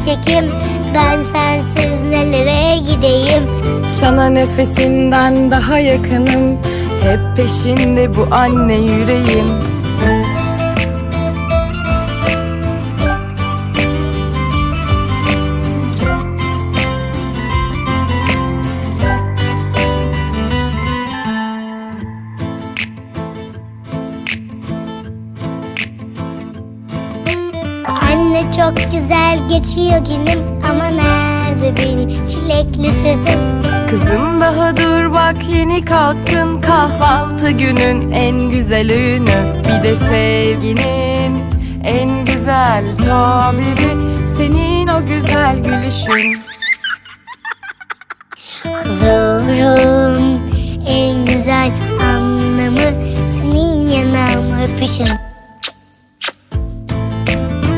erkekim Ben sensiz nelere gideyim? Sana nefesinden daha yakınım. Hep peşinde bu anne yüreğim Anne çok güzel geçiyor günüm. Ama nerede benim çilekli sütüm Kızım daha dur bak yeni kalktın Kahvaltı günün en güzel ünü Bir de sevginin en güzel tabiri. Senin o güzel gülüşün. Huzurun en güzel anlamı. Senin yanağımı öpüşün